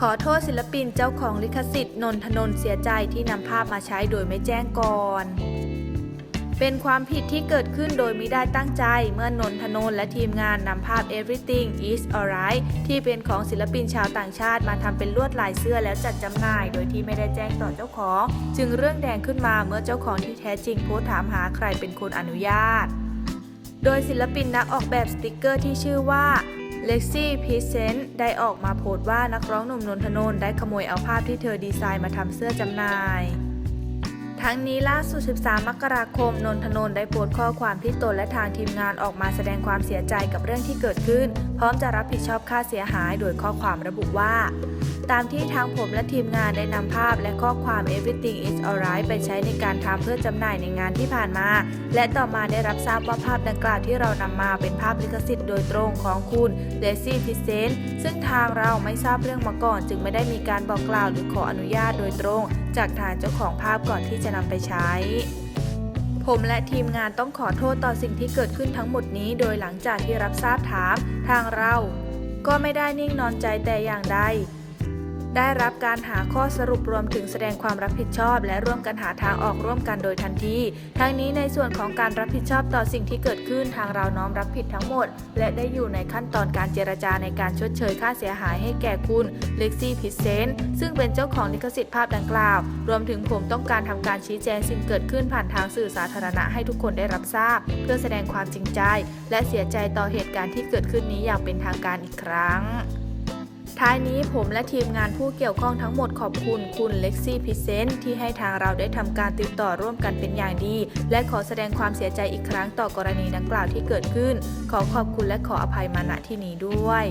ขอโทษศิลปินเจ้าของลิขสิทธิ์นนทนนเสียใจที่นำภาพมาใช้โดยไม่แจ้งก่อน เป็นความผิดที่เกิดขึ้นโดยไมิได้ตั้งใจ เมื่อนนทนนและทีมงานนำภาพ Everything is alright ที่เป็นของศิลปินชาวต่างชาติมาทำเป็นลวดลายเสื้อแล้วจัดจำหน่าย โดยที่ไม่ได้แจ้งต่อเจ้าของ จึงเรื่องแดงขึ้นมาเมื่อเจ้าของที่แท้จริงโพสถามหาใครเป็นคนอนุญาต โดยศิลปินนักออกแบบสติกเกอร์ที่ชื่อว่า เล็กซี่พีเซนต์ได้ออกมาโพสต์ว่านักร้องหนุ่มนนทนนท์ได้ขโมยเอาภาพที่เธอดีไซน์มาทำเสื้อจำหน่าย ทั้งนี้ล่าสุด 13 มกราคม นนทนนท์ได้โพสต์ข้อความที่ตนและทางทีมงานออกมาแสดงความเสียใจกับเรื่องที่เกิดขึ้น พร้อมจะรับผิดชอบค่าเสียหายโดยข้อความระบุว่า ตามที่ทางผมและทีมงานได้นำภาพและข้อความ everything is alright ไปใช้ในการทำเพื่อจำหน่ายในงานที่ผ่านมา และต่อมาได้รับทราบว่าภาพดังกล่าวที่เรานำมาเป็นภาพลิขสิทธิ์โดยตรงของคุณเลซี่พิเซนซึ่งทางเราไม่ทราบเรื่องมาก่อน จึงไม่ได้มีการบอกกล่าวหรือขออนุญาตโดยตรง จากทางเจ้าของภาพก่อนที่จะนำไปใช้ผมและทีมงานต้องขอโทษต่อสิ่งที่เกิดขึ้นทั้งหมดนี้ โดยหลังจากที่รับทราบถาม ทางเรา ก็ไม่ได้นิ่งนอนใจแต่อย่างใด ได้รับการหาข้อสรุปรวมถึงแสดงความรับผิดชอบ และร่วมกันหาทางออกร่วมกันโดยทันที ทั้งนี้ในส่วนของการรับผิดชอบต่อสิ่งที่เกิดขึ้นทางเราน้อมรับผิดทั้งหมด และได้อยู่ในขั้นตอนการเจรจาในการชดเชยค่าเสียหายให้แก่คุณเล็กซี่พิเซนซึ่งเป็นเจ้าของลิขสิทธิ์ภาพดังกล่าว รวมถึงผมต้องการทำการชี้แจงสิ่งเกิดขึ้นผ่านทางสื่อสาธารณะให้ทุกคนได้รับทราบ เพื่อแสดงความจริงใจ และเสียใจต่อเหตุการณ์ที่เกิดขึ้นนี้อย่างเป็นทางการอีกครั้ง ท้ายนี้ผมและทีมงานผู้เกี่ยวข้องทั้งหมดขอบคุณคุณเล็กซี่พิเซนที่ให้ทางเราได้ทำการติดต่อร่วมกันเป็นอย่างดี และขอแสดงความเสียใจอีกครั้งต่อกรณีดังกล่าวที่เกิดขึ้น ขอขอบคุณและขออภัยมาณที่นี้ด้วย